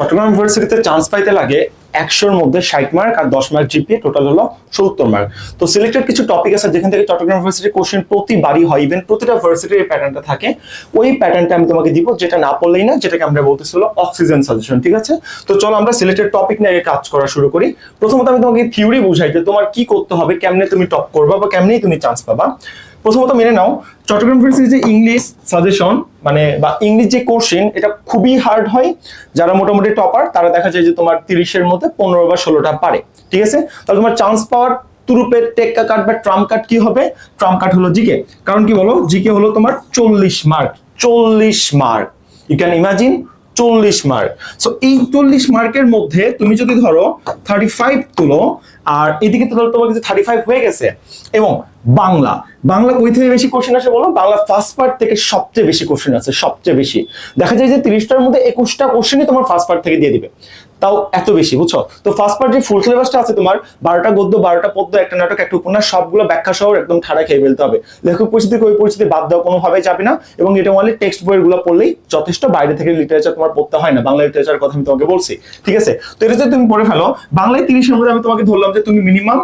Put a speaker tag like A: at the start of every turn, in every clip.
A: চট্টগ্রাম ইউনিভার্সিটিতে চান্স পাইতে লাগে একশোর মধ্যে ষাট মার্ক আর দশ মার্ক জিপিএ টোটাল হলো সত্তর মার্ক তো সিলেক্টেড কিছু টপিক আছে, যেখান থেকে চট্টগ্রাম ইউনিভার্সিটির কোশ্চেন প্রতিবারই হয় ইভেন প্রতিটা ভার্সিটির প্যাটার্নটা থাকে। ওই প্যাটার্নটা আমি তোমাকে দিব, যেটা না পড়লেই না, যেটাকে আমরা বলতেছিল অক্সিজেন সাজেশন ঠিক আছে? তো চলো আমরা সিলেক্টেড টপিক নিয়ে আগে কাজ করা শুরু করি। প্রথমত আমি তোমাকে থিওরি বুঝাই যে তোমার কি করতে হবে, কেমনে তুমি টপ করবা বা কেমনেই তুমি চান্স পাবা। প্রথমত মেনে নাও, চট্টগ্রাম ইউনিভার্সিটির যে ইংলিশ সাজেশন মানে বা ইংলিশ যে কোশ্চেন এটা খুবই হার্ড হয়। যারা মোটামুটি টপার তারা দেখা যায় যে তোমার তিরিশের মধ্যে পনেরো বা ষোলোটা পারে। ঠিক আছে? তাহলে তোমার চান্স পাওয়ার তুরুপের টেক্কা কাট বা ট্রাম কাট কি হবে? ট্রাম কাট হলো জিকে কারণ কি বলো? জিকে হলো তোমার চল্লিশ মার্ক চল্লিশ মার্ক ইউ ক্যান ইমাজিন চল্লিশ মার্ক সো এই চল্লিশ মার্কের মধ্যে তুমি যদি ধরো থার্টি ফাইভ তুলো, আর এদিকে তো ধরো তোমার কাছে থার্টি ফাইভ হয়ে গেছে। এবং বাংলা বাংলা কই থেকে বেশি কোশ্চেন আসে বলো? বাংলা ফার্স্ট পার্ট থেকে সবচেয়ে বেশি কোশ্চেন আছে সবচেয়ে বেশি। দেখা যায় যে তিরিশটার মধ্যে একুশটা কোশ্চেনই তোমার ফার্স্ট পার্ট থেকে দিয়ে দিবে। তাও এত বেশি, বুঝছ? তো ফার্স্ট পার্ট যে ফুল সিলেবাসটা আছে তোমার, বারোটা গদ্য, বারোটা পদ্য, একটা নাটক, একটা উপন্যাস, সবগুলো ব্যাখ্যা সহ একদম ঠাড়া খেয়ে ফেলতে হবে। লেখক পরিস্থিতি ওই পরিস্থিতি বাদ দেওয়া কোনোভাবে যাবে না, এবং এটা অনলি টেক্সট বইগুলো পড়লেই যথেষ্ট। বাইরে থেকে লিটারেচার তোমার পড়তে হয় না, বাংলা লিটারেচার কথা আমি তোমাকে বলছি, ঠিক আছে? তো এটা যদি তুমি পড়ে ফেলো, বাংলায় তিরিশের মধ্যে আমি তোমাকে ধরলাম যে তুমি মিনিমাম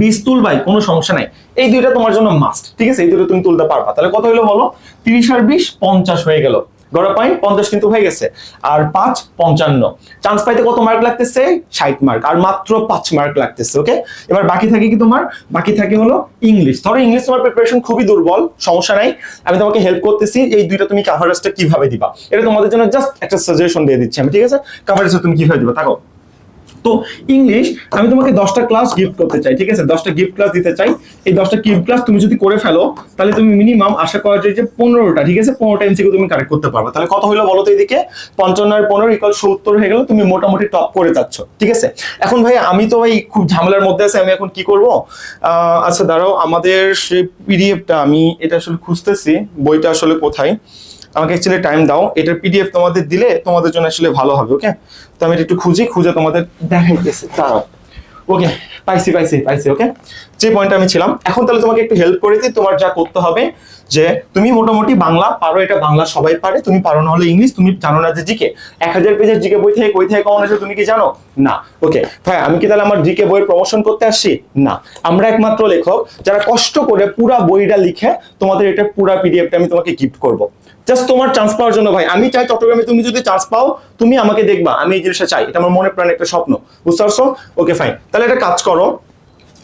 A: বিশ তুলবাই কোনো সমস্যা নাই। এই দুইটা তোমার জন্য মাস্ট ঠিক আছে? এই দুটো তুমি তুলতে পারবা। তাহলে কত হলো বলো? তিরিশ আর বিশ, পঞ্চাশ হয়ে গেল। গড়া পয়েন্ট পঞ্চাশ কিন্তু হয়ে গেছে। আর পাঁচ পঞ্চান্ন। চান্স পাইতে কত মার্ক লাগতেছে? ষাট মার্ক আর মাত্র পাঁচ মার্ক লাগতেছে ওকে এবার বাকি থাকে কি তোমার? বাকি থাকে হলো ইংলিশ ধরো ইংলিশ তোমার প্রিপারেশন খুবই দুর্বল, সমস্যা নাই। আমি তোমাকে হেল্প করতেছি এই দুইটা তুমি কাভারেজটা কীভাবে দিবা। এটা তোমাদের জন্য জাস্ট একটা সাজেশন দিয়ে দিচ্ছি আমি, ঠিক আছে? কাভারেজটা তুমি কীভাবে দিবা? থাকো। তো ইংলিশ, আমি তোমাকে দশটা ক্লাস গিফট করতে চাই, ঠিক আছে? দশটা গিফট ক্লাস দিতে চাই। এই দশটা গিফট ক্লাস তুমি যদি করে ফেলো, তাহলে তুমি মিনিমাম আশা করা যায় যে পনেরোটা, ঠিক আছে? পনেরোটা এমসিকিউ তুমি কারেক্ট করতে পারবে। তাহলে কত হলো বলো তো এদিকে? পঞ্চান্ন আর পনেরো ইকাল সত্তর হয়ে গেল, তুমি মোটামুটি টপ করে যাচ্ছ, ঠিক আছে? এখন ভাই, আমি তো ভাই খুব ঝামেলার মধ্যে আছি, আমি এখন কি করব? আচ্ছা দাঁড়াও, আমাদের সেই পিডিএফটা আমি, এটা আসলে খুঁজতেছি, বইটা আসলে কোথায়? আমাকে অ্যাকচুয়ালি টাইম দাও। এটার পিডিএফ তোমাদের দিলে তোমাদের জন্য আসলে ভালো হবে ওকে তো আমি এটা একটু খুঁজি, খুঁজে তোমাদের দেখাইতেছি। দাঁড়াও। ওকে পাইছি পাইছি পাইছি ওকে যে পয়েন্ট আমি ছিলাম। এখন তাহলে তোমাকে একটু হেল্প করে দিই, তোমার যা করতে হবে, যে তুমি মোটামুটি বাংলা পারো, এটা বাংলা সবাই পারে। তুমি পারো, না হলে ইংলিশ তুমি জানো না যে জিকে। এক হাজার পেজের জিকে বই থেকে, কই থেকে কমন আছে তুমি কি জানো? না ওকে ভাই, আমি কি তাহলে আমার জিকে বইয়ের প্রমোশন করতে আসছি? না। আমরা একমাত্র লেখক, যারা কষ্ট করে পুরা বইটা লিখে তোমাদের এটা পুরা পিডিএফটা আমি তোমাকে গিফট করব। জাস্ট তোমার চান্স পাওয়ার জন্য ভাই। আমি চাই চট্টগ্রামে তুমি যদি চান্স পাও, তুমি আমাকে দেখবা। আমি এই জিনিসটা চাই। এটা আমার মনে প্রাণে একটা স্বপ্ন। বুঝতে পারছ? ওকে ফাইন তাহলে একটা কাজ করো।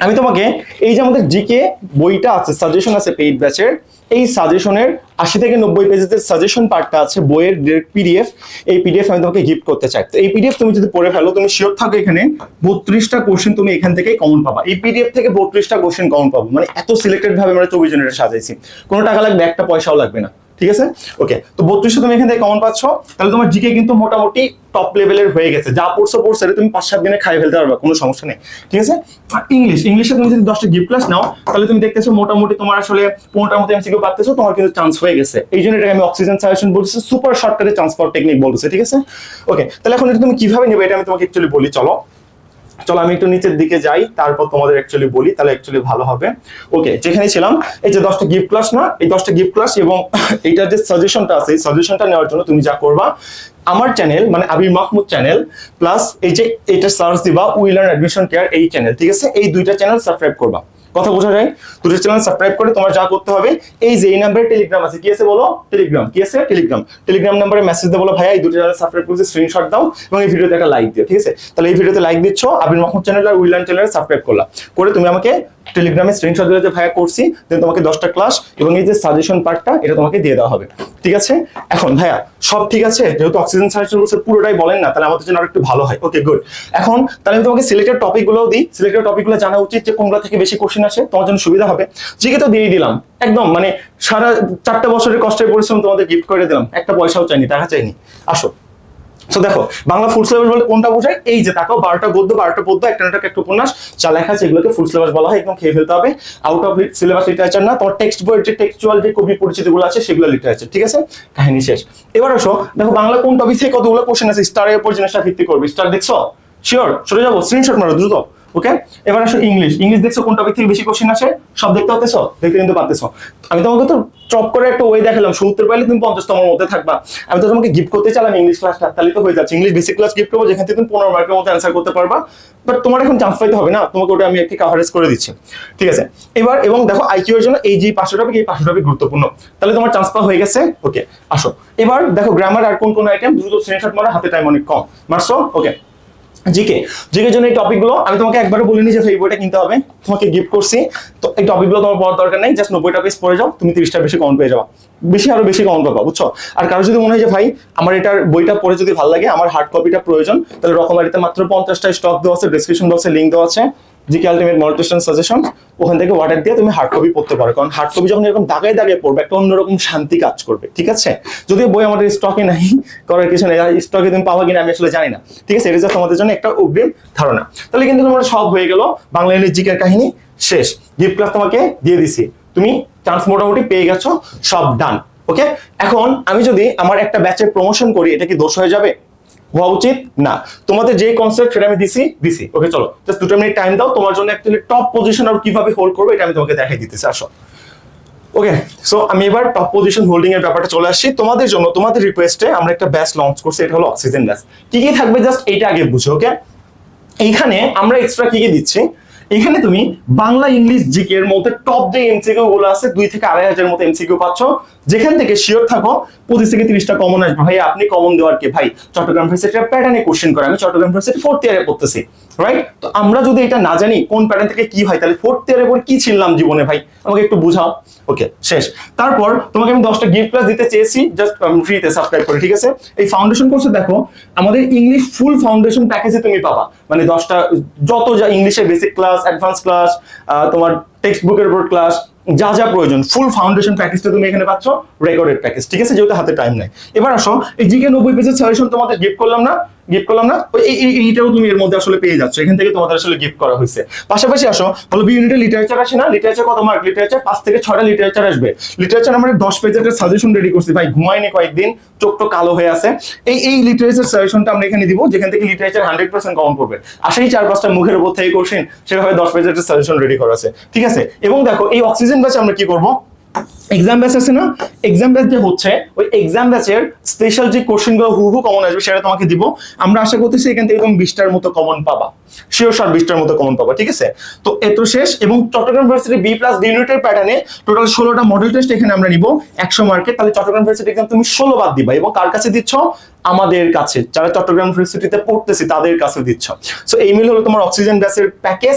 A: আমি তোমাকে এই যে আমাদের জিকে বইটা আছে সাজেশন আছে পেইড ব্যাচের এই সাজেশনের আশি থেকে নব্বই পেজের সাজেশন পার্টটা আছে বইয়ের পিডিএফ এই পিডিএফ আমি তোমাকে গিফট করতে চাই। তো এই পিডিএফ তুমি যদি পড়ে ফেলো, তুমি শিওর থাকো এখানে বত্রিশটা কোশ্চেন তুমি এখান থেকে কমন পাবা। এই পিডিএফ থেকে বত্রিশটা কোশ্চেন কমন পাবো। মানে এত সিলেক্টেড ভাবে আমরা চব্বিশ জনের সাজাইছি। কোনো টাকা লাগবে, একটা পয়সাও লাগবে না। ঠিক আছে? ওকে তো বত্রিশটা তুমি এখান থেকে কমন পাচ্ছ। তাহলে তোমার জিকে কিন্তু মোটামুটি টপ লেভেলের হয়ে গেছে। যা পড়ছো পড়ছো তুমি পাঁচ সাত দিনে খাই ফেলতে পারবে, কোনো সমস্যা নেই। ঠিক আছে? ইংলিশ ইংলিশে তুমি যদি দশটা গিফট ক্লাস নাও, তাহলে তুমি দেখতেছো মোটামুটি তোমার আসলে পনেরোটার মতো এমসিকিউ পাচ্তেছো, তোমার কিন্তু চান্স হয়ে গেছে। এই জন্য এটাকে আমি অক্সিজেন সাজেশন বলতেছি সুপার শর্টকাটে পাওয়ার টেকনিক বলতেছে, ঠিক আছে? ওকে তাহলে এখন এটা তুমি কীভাবে নেবে, এটা আমি তোমাকে অ্যাকচুয়ালি বলি, চলো। চলো আমি একটু নিচের দিকে যাই, তারপর তোমাদের অ্যাকচুয়ালি বলি, তাহলে অ্যাকচুয়ালি ভালো হবে। ওকে যেখানে ছিলাম, এই যে দশটা গিফট ক্লাস না, এই দশটা গিফট ক্লাস এবং এইটার যে সাজেশনটা আছে, এই সাজেশনটা নেওয়ার জন্য তুমি যা করবা, আমার চ্যানেল মানে আবির মাহমুদ চ্যানেল প্লাস এই যে এটা সার্চ দিবা উইলার অ্যাডমিশন কেয়ার এই চ্যানেল ঠিক আছে? এই দুইটা চ্যানেল সাবস্ক্রাইব করবা। কথা বোঝা যায়? দুটো চ্যানেল সাবস্ক্রাইব করে তোমার যা করতে হবে, এই যে এই নাম্বারে টেলিগ্রাম আছে, কি আছে বলো? টেলিগ্রাম কি আছে? টেলিগ্রাম টেলিগ্রাম নাম্বারে মেসেজ দিয়ে বলো, ভাইয়া, এই দুটো চ্যানেল সাবস্ক্রাইব করেছি স্ক্রিনশট দাও এবং এই ভিডিওতে একটা লাইক দিও, ঠিক আছে? তাহলে এই ভিডিওতে লাইক দিচ্ছ, আবির মাহমুদ চ্যানেল আর উইলান চ্যানেল সাবস্ক্রাইব করলাম। করে তুমি আমাকে টেলিগ্রামে স্ক্রিনশট দিলে যে ভাইয়া করছি দেন তোমাকে দশটা ক্লাস এবং এই যে সাজেশন পার্টটা এটা তোমাকে দিয়ে দেওয়া হবে। ঠিক আছে? এখন ভাইয়া, সব ঠিক আছে? যেহেতু অক্সিজেন সাজেশন বলছে, পুরোটাই বলেন না, তাহলে আমাদের জন্য আরও একটু ভালো হয়। ওকে গুড এখন তাহলে আমি তোমাকে সিলেক্টেড টপিক গুলোও দিই। সিলেক্টেড টপিকগুলো জানা উচিত যে কোনগুলো থেকে বেশি কোশ্চেন আসে, তোমার জন্য সুবিধা হবে। জিকে তো দিয়েই দিলাম, একদম মানে সারা চারটা বছরের কষ্টের পরিশ্রম তোমাদের গিফট করে দিলাম, একটা পয়সাও চাইনি, টাকা চাইনি। আসো। তো দেখো, বাংলা ফুল সিলেবাস বলে কোনটা বোঝায়? এই যে তাকাও বারোটা গদ্য, বারোটা পদ্য, একটা নাটক, একটা উপন্যাস, যা লেখা আছে, এগুলোকে ফুল সিলেবাস বলা হয় এবং খেয়ে ফেলতে হবে। আউট অফ সিলেবাস লিটারেচার না, তোমার টেক্সট বইয়ের যে টেক্সচুয়াল যে কবি পরিচিতিগুলো আছে, সেগুলো লিটারেচার ঠিক আছে? কাহিনী শেষ। এবার আসো, দেখো, বাংলা কোন টপিক থেকে কতগুলো কোশ্চেন আছে? স্টারের উপর জিনিসটা ভিত্তি করবে। স্টার দেখছ? শিওর চলে যাব স্ক্রিনশট মারো, দ্রুত। ওকে এবার আসো ইংলিশ ইংলিশ দেখছ কোন টপিক থেকে বেশি কোশ্চেন আসে? সব দেখতে পাচ্তেছো দেখতে কিন্তু পাচ্তেছো আমি তোমাকে তো চপ করে একটা ওয়ে দেখালাম। সত্তর পাইলে তুমি পঞ্চাশতমের মধ্যে থাকবা। আমি তো তোমাকে গিফট করতে চাইলাম ইংলিশ ক্লাসটা তাহলে তো হয়ে যাচ্ছে। ইংলিশ বেসিক ক্লাস গিফট করব, যেখান থেকে তুমি পনেরো মার্কের মধ্যে অ্যান্সার করতে পারবা। বাট তোমার এখন চান্স পাইতে হবে না। তোমাকে ওটা আমি একটি কাভারেজ করে দিচ্ছি। ঠিক আছে? এবার, এবং দেখো আইকিউ এর জন্য এই যে পাঁচশো টপিক এই পাঁচশো টপিক গুরুত্বপূর্ণ। তাহলে তোমার চান্স পাওয়া হয়ে গেছে? ওকে আসো। এবার দেখো গ্রামার আর কোন কোন আইটেম দ্রুত স্ক্রিনশট মারো, হাতে টাইম অনেক কম। মারছো? Okay GK. জিকের জন্য এই টপিকগুলো আমি তোমাকে একবারও বলিনি যে এই বইটা কিনতে হবে। তোমাকে গিফট করছি। তো এই টপিকগুলো তোমার পড়ার দরকার নেই। জাস্ট নব্বইটা পেজ পড়ে যাও, তুমি তিরিশটা বেশি কমন পেয়ে যাও বেশি আরও বেশি কমন পাবা, বুঝছ? আর কারও যদি মনে হয় যে, ভাই, আমার এটার বইটা পড়ে যদি ভালো লাগে, আমার হার্ড কপিটা প্রয়োজন, তাহলে রকমারিতে মাত্র পঞ্চাশটা স্টক দেওয়া আছে ডিসক্রিপশন বক্সে লিঙ্ক দেওয়া আছে। জিকে আলটিমেট মল্টিশন সাজেশন ওখান থেকে অর্ডার দিয়ে তুমি হার্ড কপি পড়তে পারো। কারণ হার্ড কপি যখন এরকম দাগায় দাগায় পড়বে, একটা অন্যরকম শান্তি কাজ করবে, ঠিক আছে? যদিও বই আমাদের স্টকে নাই, করার কিছু নেই স্টকে তুমি পাবা কিনা আমি আসলে জানি না। ঠিক আছে? এটা তোমাদের জন্য একটা অগ্রিম ধারণা। তাহলে কিন্তু তোমার সব হয়ে গেল বাংলা ইংলিশ জিকের কাহিনী শেষ। গিফট ক্লাস তোমাকে দিয়ে দিছি। তুমি চান্স মোটামুটি পেয়ে গেছো, সব ডান ওকে এখন আমি যদি আমার একটা ব্যাচের প্রমোশন করি, এটা কি দোষ হয়ে যাবে? হওয়া উচিত? না। তোমাদের যে কনসেপ্ট সেটা আমি দিছি দিছি। ওকে চলো। জাস্ট দুটো মিনিট টাইম দাও। তোমার জন্য অ্যাকচুয়ালি টপ পজিশন আর কীভাবে হোল্ড করবে এটা আমি তোমাকে দেখাই দিতেছি। আসো। ওকে সো আমি এবার টপ পজিশন হোল্ডিং এর ব্যাপারটা চলে আসছি। তোমাদের জন্য, তোমাদের রিকোয়েস্টে আমরা একটা ব্যাস লঞ্চ করছি। এটা হলো অক্সিজেন ব্যাস কি কি থাকবে? জাস্ট এটা আগে বুঝো ওকে এইখানে আমরা এক্সট্রা কি কি দিচ্ছি? এখানে তুমি বাংলা, ইংলিশ, জিকে এর মধ্যে টপ যে এমসিকিউ গুলো আছে, দুই থেকে আড়াই হাজার মতো এমসিকিউ পাচ্ছ। যেখান থেকে শিওর থাকো, পঁচিশ থেকে তিরিশটা কমন আসবে। ভাই, আপনি কমন দেওয়ার কে? ভাই, চট্টগ্রাম ফার্সিটি প্যাটার্নে কোশ্চেন করে। আমি চট্টগ্রাম ফার্সিটি ফোর্থ ইয়ারে পড়তেছি। রাইট তো আমরা যদি এটা না জানি, কোন প্যাটার্ন থেকে কি হয়, তাহলে ফোর্থ ইয়ারে পর কি ছিলাম জীবনে ভাই? আমাকে একটু বুঝাও। ওকে শেষ। তারপর তোমাকে আমি দশটা গিফট ক্লাস দিতে চেয়েছি জাস্ট ফ্রিতে সাবস্ক্রাইব করে, ঠিক আছে? এই ফাউন্ডেশন কোর্সে দেখো, আমাদের ইংলিশ ফুল ফাউন্ডেশন প্যাকেজে তুমি পাবা। মানে দশটা, যত যা ইংলিশের বেসিক ক্লাস অ্যাডভান্স ক্লাস তোমার টেক্সট বুকের উপর ক্লাস যা যা প্রয়োজন ফুল ফাউন্ডেশন প্যাকেজটা তুমি এখানে পাচ্ছ রেকর্ডেড প্যাকেজ ঠিক আছে? যেহেতু হাতে টাইম নাই। এবার আসো, এই জিকে নব্বই পেজের সাজেশন তোমাদের গিফট করলাম না গিফট করলাম না? ওই এই- এই- এইটাও তুমি এর মধ্যে আসলে পেয়ে যাচ্ছ। এখান থেকে তোমাদের আসলে গিফট করা হয়েছে। পাশাপাশি আসো, বলো বি ইউনিটে লিটারেচার আসে না? লিটারেচার কত মার্ক লিটারেচার পাঁচ থেকে ছয়টা লিটারেচার আসবে। লিটারেচার আমরা দশ পেজের সাজেশন রেডি করছি। ভাই ঘুমাইনি কয়েকদিন, চোখ তো কালো হয়ে আছে। এই এই লিটারেচার সাজেশনটা আমরা এখানে দিব, যেখান থেকে লিটারেচার হান্ড্রেড পার্সেন্ট কমন করবে। আসেই চার পাঁচটা মুখের উপর থেকে কোশ্চেন সেভাবে দশ পেজের সাজেশন রেডি করা আছে। ঠিক আছে? এবং দেখো, এই অক্সিজেন ব্যাচ আমরা কি করব? এক্সাম ব্যাচ আছে না? এক্সাম ব্যাচ যে হচ্ছে, ওই এক্সাম ব্যাচের স্পেশাল যে কোশ্চেনগুলো হুবহু কমন আসবে, সেটা তোমাকে দিব। আমরা আশা করতেছি এখান থেকে তুমি বিশটার মতো কমন পাবা। শিওর শট বিশটার মতো কমন পাবা, ঠিক আছে? তো এত শেষ, এবং Chattogram university B plus D ইউনিটের প্যাটার্নে টোটাল ষোলোটা মডেল টেস্ট এখানে আমরা নিব, একশো মার্কে তাহলে চট্টগ্রাম ইউনিভার্সিটি এক্সাম তুমি ষোলো বাদ দিবা, এবং কার কাছে দিচ্ছ? আমাদের কাছে। যারা চট্টগ্রাম ইউনিভার্সিটিতে পড়তেছি, তাদের কাছে দিচ্ছ। সো এই মিল হলো তোমার অক্সিজেন ব্যাচের প্যাকেজ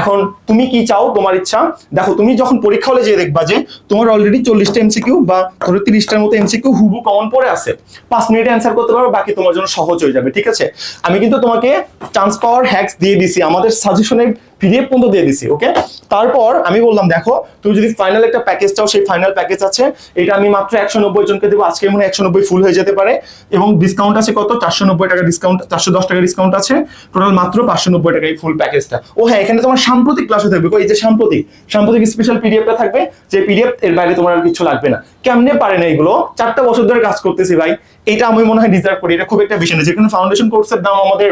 A: এখন তুমি কি চাও? তোমার ইচ্ছা। দেখো, তুমি যখন পরীক্ষা হলে যেয়ে দেখবা যে তোমার অলরেডি চল্লিশটা এমসিকিউ বা ধরো তিরিশটার মতো এমসিকিউ হুবু কমন পড়ে আছে। পাঁচ মিনিটে অ্যান্সার করতে পারো, বাকি তোমার জন্য সহজ হয়ে যাবে, ঠিক আছে? আমি কিন্তু তোমাকে চান্স পাওয়ার হ্যাক্স দিয়ে দিছি। আমাদের সাজেশনে পিডিএফ পর্যন্ত দিয়ে দিছি ওকে তারপর আমি বললাম, দেখো, তুমি যদি ফাইনাল একটা প্যাকেজ চাও, সেই ফাইনাল প্যাকেজ আছে। এটা আমি মাত্র একশো নব্বই জনকে দেবো। আজকে মনে একশো নব্বই ফুল হয়ে যেতে পারে। এবং ডিসকাউন্ট আছে কত? চারশো নব্বই টাকা ডিসকাউন্ট চারশো দশ টাকা ডিসকাউন্ট আছে। টোটাল মাত্র পাঁচশো নব্বই টাকা এই ফুল প্যাকেজটা ও হ্যাঁ এখানে তোমার সাম্প্রতিক ক্লাসও থাকবে। এই যে সাম্প্রতিক সাম্প্রতিক স্পেশাল পিডিএফটা থাকবে, যে পিডিএফ এর বাইরে তোমার আর কিছু লাগবে না। কেমনে পারে না এগুলো? চারটা বছর ধরে কাজ করতেছি ভাই। এটা আমি মনে হয় ডিজার্ভ করি। এটা খুব একটা বিষয় না যেখানে ফাউন্ডেশন কোর্সের দাম আমাদের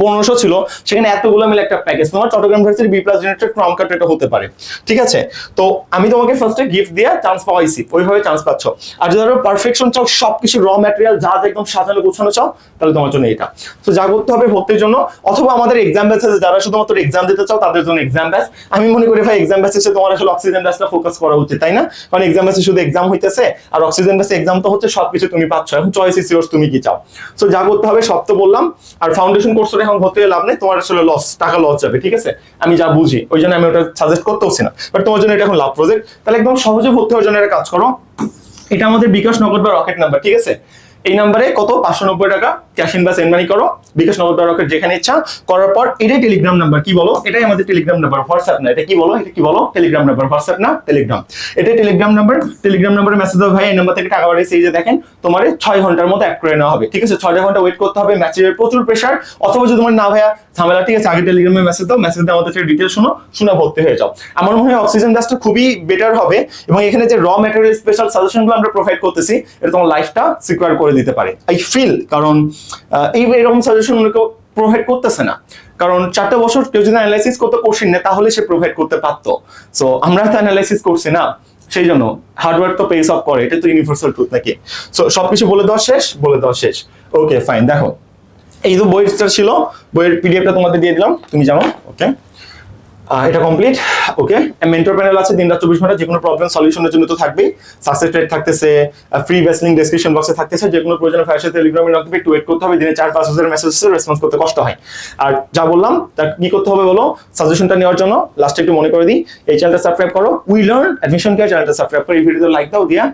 A: পনেরোশো ছিল, সেখানে এতগুলো মিলে একটা প্যাকেজ তোমার চট্টগ্রাম ইউনিভার্সিটি বি প্লাস ইউনিটের ক্রম কার্ড এটা হতে পারে। ঠিক আছে? তো আমি তোমাকে ফার্স্টে গিফট দিয়ে চান্স পাওয়াইছি। ওইভাবে চান্স পাচ্ছ। আর যদি ধরো পারফেকশন চাও, সবকিছু র ম্যাটেরিয়াল যা একদম সাজানো গোছানো চাও, তাহলে তোমার জন্য এটা। তো যা করতে হবে ভর্তির জন্য, অথবা আমাদের এক্সাম ব্যাচ আছে, যারা শুধুমাত্র এক্সাম দিতে চাও, তাদের জন্য এক্সাম ব্যাচ আমি মনে করি ভাই এক্সাম ব্যাচে তোমার আসলে অক্সিজেন ব্যাচটা ফোকাস করা উচিত, তাই না? কারণ এক্সাম ব্যাচে শুধু এক্সাম হইতেছে, আর অক্সিজেন ব্যাচে এক্সাম তো হচ্ছে সবকিছু তুমি পাচ্ছ। এখন চয়েস ইস তুমি কি চাও? তো যা করতে হবে, সব তো বললাম। আর ফাউন্ডেশন কোর্সটা এখন ভর্তি হয়ে লাভ নেই, তোমার আসলে লস টাকা লস যাবে, ঠিক আছে? আমি যা বুঝি, ওই জন্য আমি ওটা সাজেস্ট করতেছি না। বাট তোমার জন্য এটা এখন লাভ প্রজেক্ট তাহলে একদম সহজে ভর্তি হওয়ার জন্য একটা কাজ করো। এটা আমাদের বিকাশ নগর বা রকেট নাম্বার ঠিক আছে? এই নাম্বারে কত? পাঁচশো নব্বই টাকা ক্যাশ ইন বা সেন্ড মানি করো, বিকাশ নগদ রকেট যেখানে ইচ্ছা করার পর এটাই টেলিগ্রাম নাম্বার কি বলো? এটাই আমাদের টেলিগ্রাম নাম্বার হোয়াটসঅ্যাপ না, এটা কি বলো? এটা কি বলো? টেলিগ্রাম নাম্বার হোয়াটসঅ্যাপ না টেলিগ্রাম এটাই টেলিগ্রাম নাম্বার টেলিগ্রাম নাম্বারে মেসেজ দাও ভাই, এই নাম্বার থেকে টাকা বাড়িয়েছে এই যে দেখেন, তোমার ছয় ঘণ্টার মতো অ্যাড করে নেওয়া হবে, ঠিক আছে? ছয় ঘণ্টা ওয়েট করতে হবে ম্যাচের প্রচুর প্রেশার অথবা যদি তোমার না ভাইয়া, ঝামেলা, ঠিক আছে, আগে টেলিগ্রামে মেসেজ দাও মেসেজ দিয়ে আমাদের ডিটেল শোনো, শুনে ভর্তি হয়ে যাও। আমার মনে হয় অক্সিজেন ব্যাসটা খুবই বেটার হবে, এবং এখানে যে র ম্যাটেরিয়াল স্পেশাল সাজেশনগুলো আমরা প্রোভাইড করতেছি, এটা তোমার লাইফটা সিকিউর করে দিতে পারে। আই ফিল কারণ এই এরকম সাজেশন প্রোভাইড করতেছে না। কারণ চারটা বছর কেউ যদি অ্যানালাইসিস করতে কোশ্চেন নেয়, তাহলে সে প্রোভাইড করতে পারতো। সো আমরা তো অ্যানালাইসিস করছি না। সেই জন্য হার্ডওয়ার্ক তো পেস অফ করে। এটা তো ইউনিভার্সাল ট্রুথ নাকি? সো সবকিছু বলে দেওয়া শেষ, বলে দেওয়া শেষ। ওকে ফাইন দেখো। এই তো বইটা ছিল, বইয়ের পিডিএফটা তোমাদের দিয়ে দিলাম। তুমি জানো ওকে এটা কমপ্লিট ওকে মেন্টর প্যানেল আছে দিন রাত চব্বিশ ঘণ্টা যে কোনো প্রবলেম সলিউশনের জন্য তো থাকবেই। সাকসেস রেট থাকতেছে ফ্রি ভেসলিং ডেসক্রিপশন বক্সে থাকতেছে যে কোনো প্রয়োজনে ফায়ার সাথে টেলিগ্রামে রাখতে একটু ওয়েট করতে হবে, দিনে চার, পাঁচ হাজার মেসেজ রেসপন্স করতে কষ্ট হয়। আর যা বললাম, তা কি করতে হবে বলো? সাজেশনটা নেওয়ার জন্য লাস্টে একটু মনে করে দিই, এই চ্যানেলটা সাবস্ক্রাইব করো। উই লার্ন অ্যাডমিশন কেয়ার চ্যানেলটা সাবস্ক্রাইব করো, এই ভিডিওতে লাইক দাও, দিয়া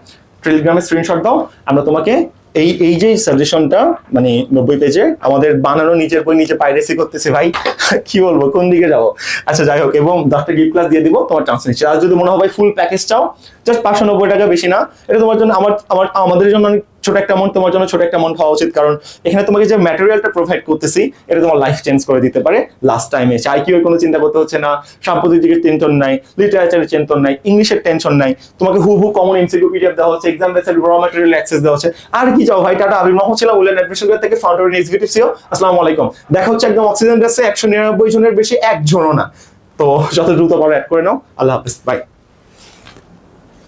A: টেলিগ্রামে স্ক্রিনশট দাও, আমরা তোমাকে এই এই যে সাজেশনটা মানে নব্বই পেজে আমাদের বানানো নিজের বই নিচে পাইরেসি করতেছে ভাই, কি বলব, কোন দিকে যাব? আচ্ছা যাই হোক, এবং দশটা গিফট ক্লাস দিয়ে দিব, তোমার চান্স নিচ্ছে। আর যদি মনে হয় ফুল প্যাকেজ চাও জাস্ট পাঁচশো নব্বই টাকা বেশি না, এটা তোমার জন্য আমার আমার, আমাদের জন্য অনেক ছোট একটা অ্যামাউন্ট তোমার জন্য ছোট একটা অ্যামাউন্ট হওয়া উচিত। কারণ এখানে তোমাকে যে ম্যাটেরিয়ালটা প্রোভাইড করতেছি, এটা তোমার লাইফ চেঞ্জ করে দিতে পারে লাস্ট টাইমে চাই কি কোনো চিন্তা করতে হচ্ছে না, সাম্প্রতিক দিকের টেনশন নাই লিটারেচারের টেনশন নাই ইংলিশের টেনশন নাই, তোমাকে হু হু কমন এমসিকিউ দেওয়া হচ্ছে এক্সাম বেসের র ম্যাটেরিয়াল অ্যাক্সেস দেওয়া হচ্ছে। আর কি যাও ভাই, টাটা, আবির মোহাম্মদ ছিলাম উল্লেন অ্যাডমিশন থেকে ফাউন্ডার এক্সিকিউটিভ সিও আসসালামু আলাইকুম। দেখা হচ্ছে একদম অক্সিজেন ড্রেসে একশো নিরানব্বই জনের বেশি একজনও না। তো যত দ্রুত পারো অ্যাড করে নাও, আল্লাহ হাফিজ বাই